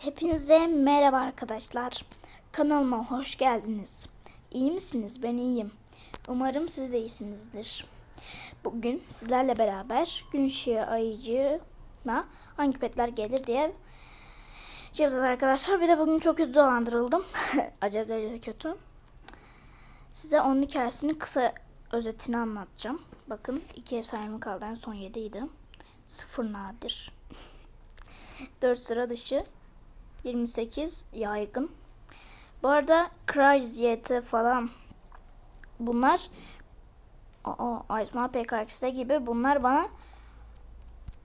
Hepinize merhaba arkadaşlar. Kanalıma hoş geldiniz. İyi misiniz? Ben iyiyim. Umarım siz de iyisinizdir. Bugün sizlerle beraber gün ışığı ayıcığına hangi petler gelir diye şey yapacağız arkadaşlar. Bir de bugün çok kötü dolandırıldım. Acayip derecede kötü. Size onun hikayesinin kısa özetini anlatacağım. Bakın iki efsanemi kaldı. En son 7 idi. Sıfır nadir. 4 sıra dışı 28 yaygın. Bu arada Crash YT falan bunlar Aa, Aydın PKX'de gibi bunlar bana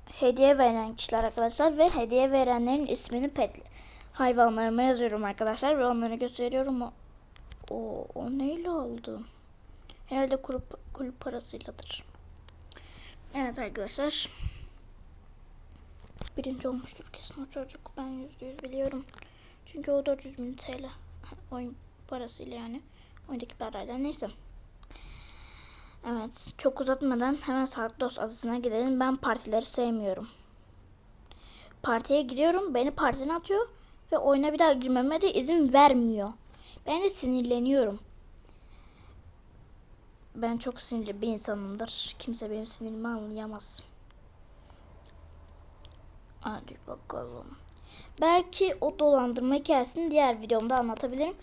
hediye veren kişiler arkadaşlar ve hediye verenlerin ismini pet hayvanlarıma yazıyorum arkadaşlar ve onları gösteriyorum. O, o, o neyle oldu? Herhalde kulüp, kulüp parasıyladır. Evet arkadaşlar. Birinci olmuştur kesin o çocuk. Ben yüzde yüz biliyorum. Çünkü o 400 bin TL. Oyun parasıyla yani. Oyundaki parayla neyse. Evet. Çok uzatmadan hemen Sağlık Dost adısına gidelim. Ben partileri sevmiyorum. Partiye giriyorum. Beni partiden atıyor. Ve oyuna bir daha girmeme de izin vermiyor. Ben de sinirleniyorum. Ben çok sinirli bir insanımdır. Kimse benim sinirimi anlayamaz. Hadi bakalım. Belki o dolandırma hikayesini diğer videomda anlatabilirim.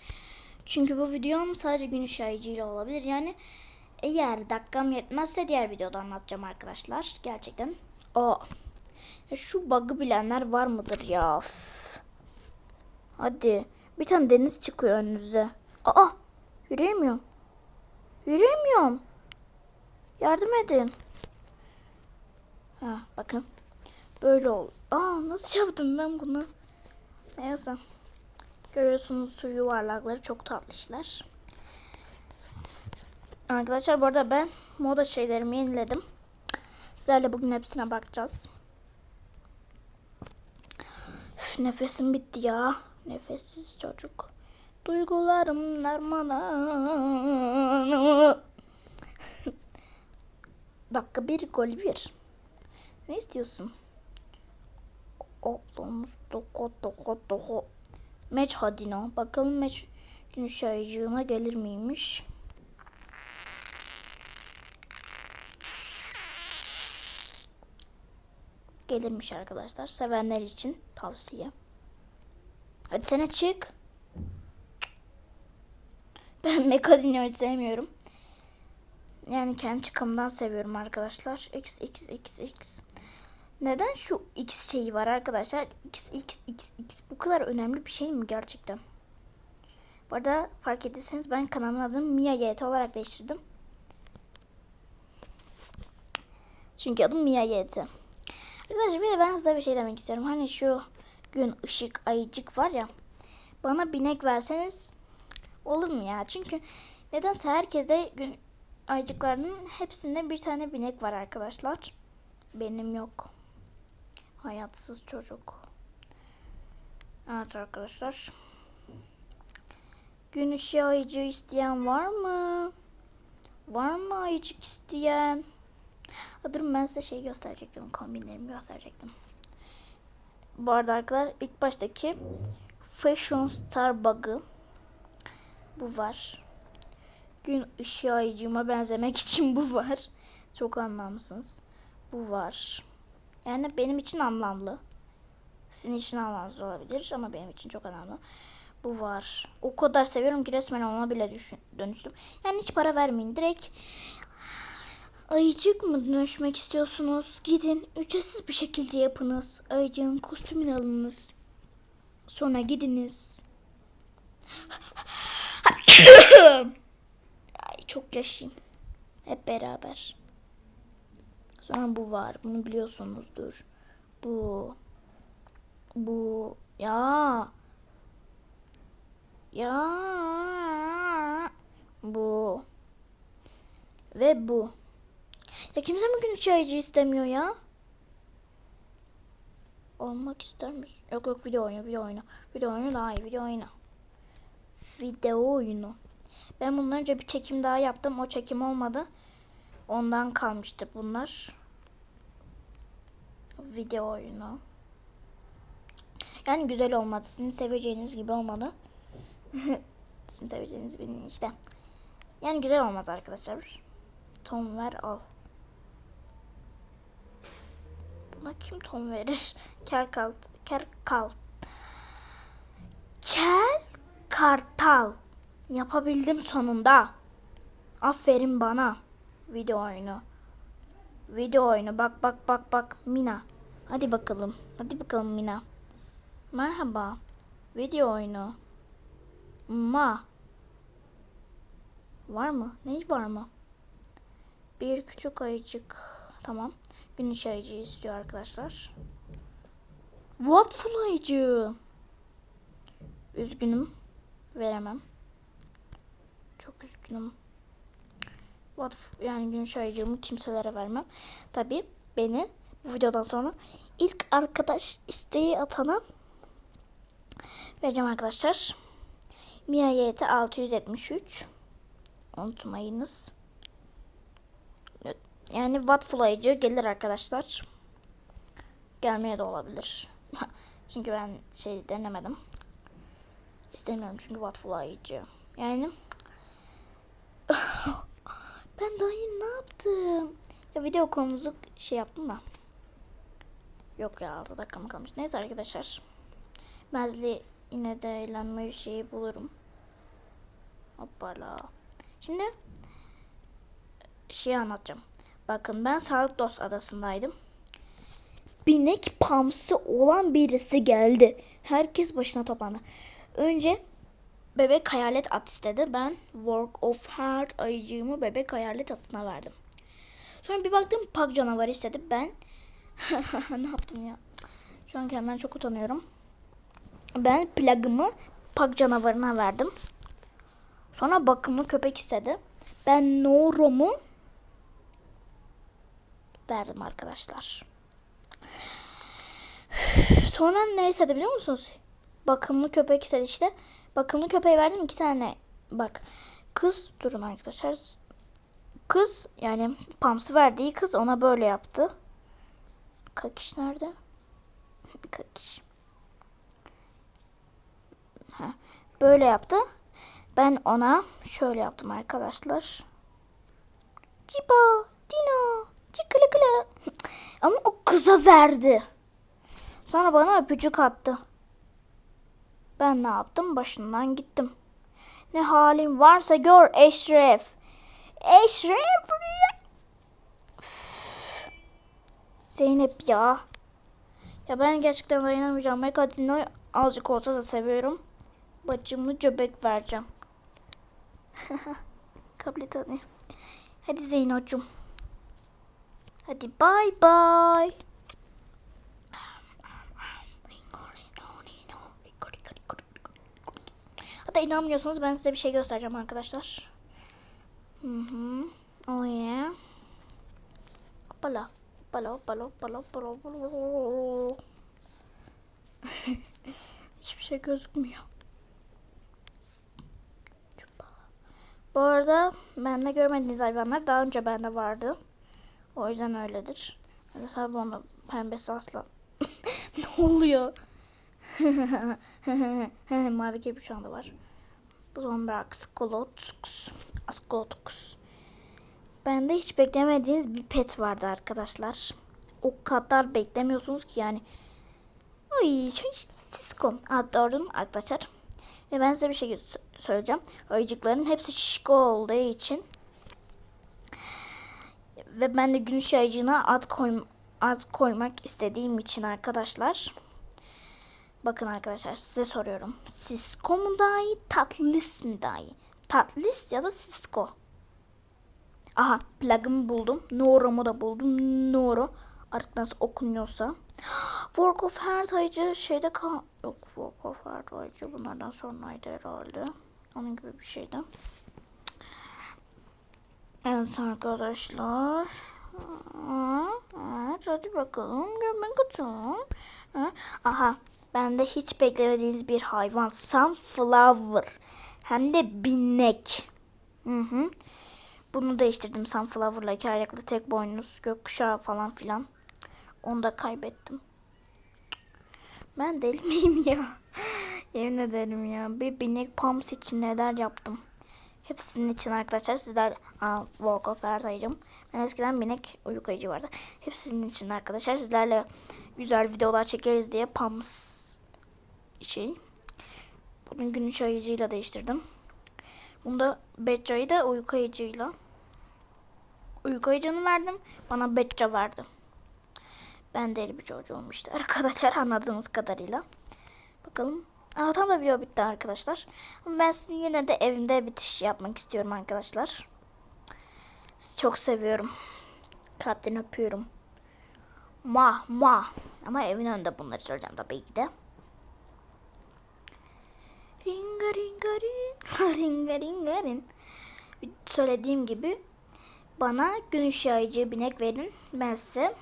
Çünkü bu videom sadece gün ışığı olabilir. Yani eğer dakikam yetmezse diğer videoda anlatacağım arkadaşlar. Gerçekten. O. Şu bug'ı bilenler var mıdır ya? Üf. Hadi. Bir tane deniz çıkıyor önünüze. Aa! Yürüyemiyorum. Yürüyemiyorum. Yardım edin. Ha, bakın. Böyle ol. Aa nasıl yaptım ben bunu? Neyse. Görüyorsunuz su yuvarlakları çok tatlışlar. Arkadaşlar bu arada ben moda şeylerimi yeniledim. Sizlerle bugün hepsine bakacağız. Üf, nefesim bitti ya. Nefessiz çocuk. Duygularım dermanı. Dakika bir gol bir. Ne istiyorsun? Oğlumuz doko doko doko. Meç hadina. Bakalım meç gün şayıcığına gelir miymiş? Gelirmiş arkadaşlar. Sevenler için tavsiye. Hadi sene çık. Ben Mekadino'yu sevmiyorum. Yani kendi çıkımdan seviyorum arkadaşlar. X, X, X, X. Neden şu X şeyi var arkadaşlar? X, X, X, X. Bu kadar önemli bir şey mi gerçekten? Bu arada fark ettiyseniz ben kanalımın adını Mia YT olarak değiştirdim. Çünkü adım Mia YT. Arkadaşlar bir de ben size bir şey demek istiyorum. Hani şu gün ışık ayıcık var ya. Bana binek verseniz olur mu ya? Çünkü nedense herkeste gün ayıcıklarının hepsinde bir tane binek var arkadaşlar. Benim yok. Hayatsız çocuk. Evet arkadaşlar. Gün ışığı ayıcığı isteyen var mı? Var mı ayıcık isteyen? Ha, ben size şey gösterecektim. Kombinlerimi gösterecektim. Bu arada arkadaşlar ilk baştaki Fashion Star Bug'ı bu var. Gün ışığı ayıcığıma benzemek için bu var. Çok anlamsız. Bu var. Yani benim için anlamlı. Sizin için anlamsız olabilir ama benim için çok önemli. Bu var. O kadar seviyorum ki resmen ona bile düşün, dönüştüm. Yani hiç para vermeyin. Direkt ayıcık mı dönüşmek istiyorsunuz? Gidin ücretsiz bir şekilde yapınız. Ayıcığın kostümünü alınız. Sonra gidiniz. Ay çok yaşayayım. Hep beraber. Sonra bu var. Bunu biliyorsunuzdur. Bu. Bu. Ya. Ya. Bu. Ve bu. Ya kimse bugün üç ayıcı istemiyor ya. Olmak ister misin? Yok yok video oyunu video oyunu. Video oyunu daha iyi video oyunu. Video oyunu. Ben bundan önce bir çekim daha yaptım. O çekim olmadı. Ondan kalmıştı bunlar. Video oyunu. Yani güzel olmadı. Sizin seveceğiniz gibi olmadı. Sizin seveceğiniz benim işte. Yani güzel olmadı arkadaşlar. Tom ver al. Buna kim tom verir? Kerkalt. Kerkal. Kel kartal. Yapabildim sonunda. Aferin bana. Video oyunu. Video oyunu. Bak bak bak bak. Mina. Hadi bakalım. Hadi bakalım Mina. Merhaba. Video oyunu. Ma. Var mı? Ney var mı? Bir küçük ayıcık. Tamam. Güneş ayıcığı istiyor arkadaşlar. Wattful ayıcığı. Üzgünüm. Veremem. Çok üzgünüm. What yani güneş ayıcığımı kimselere vermem. Tabi beni bu videodan sonra ilk arkadaş isteği atana vereceğim arkadaşlar. Mia YT 673 unutmayınız. Yani Wattful gelir arkadaşlar. Gelmeye de olabilir. çünkü ben şey denemedim. İstemiyorum çünkü Wattful. Yani ben daha ne yaptım? Ya video konumuzu şey yaptım da. Yok ya 6 dakika mı kalmış. Neyse arkadaşlar. Mezli yine de eğlenme şeyi bulurum. Hoppala. Şimdi şey anlatacağım. Bakın ben Sağlık Dost Adası'ndaydım. Binek pamsı olan birisi geldi. Herkes başına toplandı. Önce bebek hayalet at istedi. Ben Work of Heart ayıcığımı bebek hayalet atına verdim. Sonra bir baktım pak canavarı istedi. Ben ne yaptım ya? Şu an kendimden çok utanıyorum. Ben plagımı pak canavarına verdim. Sonra bakımlı köpek istedi. Ben Noro'mu verdim arkadaşlar. Sonra ne istedi biliyor musunuz? Bakımlı köpek istedi işte. Bakımlı köpeği verdim iki tane. Bak kız durun arkadaşlar. Kız yani Pams'ı verdiği kız ona böyle yaptı. Kakiş nerede? Kakiş. Ha, böyle yaptı. Ben ona şöyle yaptım arkadaşlar. Cibo, Dino, Cikılı Ama o kıza verdi. Sonra bana öpücük attı. Ben ne yaptım? Başından gittim. Ne halin varsa gör Eşref. Eşref. Zeynep ya. Ya ben gerçekten dayanamayacağım. Megadino'yu azıcık olsa da seviyorum. Bacımı göbek vereceğim. Kabul et. Hadi Zeyno'cum. Hadi bay bay. Hatta inanmıyorsanız ben size bir şey göstereceğim arkadaşlar. Hı hı. Oh yeah. Hoppala. Hoppala hoppala hoppala hoppala hoppala. Hiçbir şey gözükmüyor. Bu arada bende görmediğiniz hayvanlar daha önce bende vardı. O yüzden öyledir. Mesela bunu pembesi aslan. ne oluyor? Mavi gibi şu anda var. Zombrak, Skolotus, Askolotus. Bende hiç beklemediğiniz bir pet vardı arkadaşlar. O kadar beklemiyorsunuz ki yani. Ay, Sisko. Adorun arkadaşlar. Ve ben size bir şey söyleyeceğim. Ayıcıkların hepsi şişko olduğu için ve ben de güneş ayıcığına ad, koy, ad koymak istediğim için arkadaşlar. Bakın arkadaşlar size soruyorum. Sisko mu daha iyi, Tatlis mi daha iyi? Tatlis ya da Sisko. Aha plug'ımı buldum. Noro'mu da buldum. Noro. Artık nasıl okunuyorsa. Work of Heart ayıcı şeyde kal... Yok Work of Heart ayıcı bunlardan sonraydı herhalde. Onun gibi bir şeydi. Evet arkadaşlar. Evet hadi bakalım. Göbek atalım. Aha bende hiç beklemediğiniz bir hayvan. Sunflower. Hem de binek. Hı hı. Bunu değiştirdim Sunflower'la iki ayaklı tek boynuz gökkuşağı falan filan. Onu da kaybettim. Ben deli miyim ya? Yemin ederim ya. Bir binek pams için neler yaptım. Hep sizin için arkadaşlar. Sizler Aa, of sayacağım. Ben eskiden binek uyukayıcı vardı. Hep sizin için arkadaşlar. Sizlerle güzel videolar çekeriz diye pams şey. Bugün gün ayıcıyla değiştirdim. Bunda Betca'yı da uyku ayıcıyla. Uyku ayıcını verdim. Bana Betca verdi. Ben deli bir çocuğum işte arkadaşlar anladığınız kadarıyla. Bakalım. Aa, tam da video bitti arkadaşlar. Ben sizin yine de evimde bitiş yapmak istiyorum arkadaşlar. Sizi çok seviyorum. Kalpten öpüyorum. Ma ma. Ama evin önünde bunları söyleyeceğim tabii ki de. Ringa ringa ring. ringa ringa ring. Söylediğim gibi bana gün ışığı binek verin. Ben size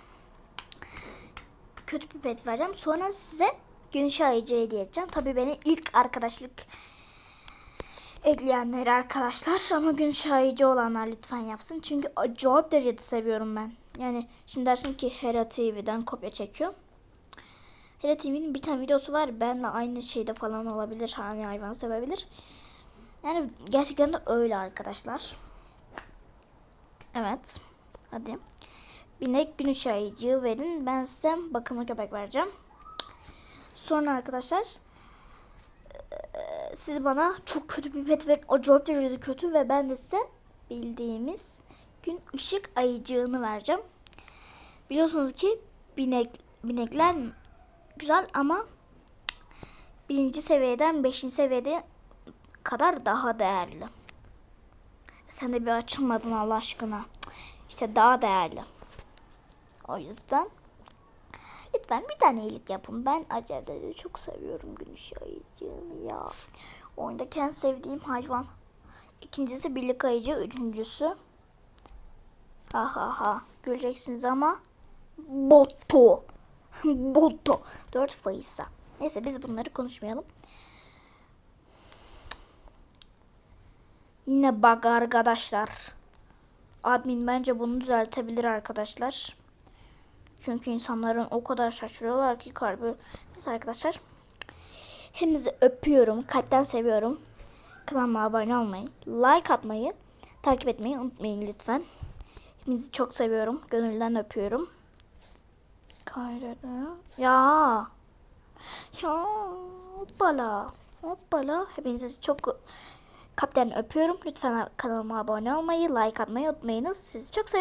kötü bir pet vereceğim. Sonra size gün ışığı ayıcı hediye edeceğim. Tabii beni ilk arkadaşlık ekleyenler arkadaşlar. Ama gün ışığı ayıcı olanlar lütfen yapsın. Çünkü acayip derecede seviyorum ben. Yani şimdi dersin ki Hera TV'den kopya çekiyor. Hera TV'nin bir tane videosu var. Benle aynı şeyde falan olabilir. Hani hayvan sevebilir. Yani gerçekten de öyle arkadaşlar. Evet. Hadi. Binek gün ayıcığı verin. Ben size bakımlı köpek vereceğim. Sonra arkadaşlar siz bana çok kötü bir pet verin. Acayip derecede kötü ve ben de size bildiğimiz gün ışık ayıcığını vereceğim. Biliyorsunuz ki binek binekler güzel ama birinci seviyeden beşinci seviyede kadar daha değerli. Sen de bir açılmadın Allah aşkına. İşte daha değerli. O yüzden lütfen bir tane iyilik yapın. Ben acayip çok seviyorum gün ışığı ayıcığını ya. Oyundaki en sevdiğim hayvan. İkincisi birlik ayıcı. Üçüncüsü ha ha ha güleceksiniz ama Boto. Boto. 4 Fays'a. Neyse biz bunları konuşmayalım. Yine bug arkadaşlar. Admin bence bunu düzeltebilir arkadaşlar. Çünkü insanların o kadar şaşırıyorlar ki kalbi. Neyse arkadaşlar. Hepinizi öpüyorum. Kalpten seviyorum. Kanalıma abone olmayı, like atmayı, takip etmeyi unutmayın lütfen. Hepinizi çok seviyorum. Gönülden öpüyorum. Kaydı. Ya. Ya. Hoppala. Hoppala. Hepinizi çok kalpten öpüyorum. Lütfen kanalıma abone olmayı, like atmayı unutmayınız. Sizi çok seviyorum.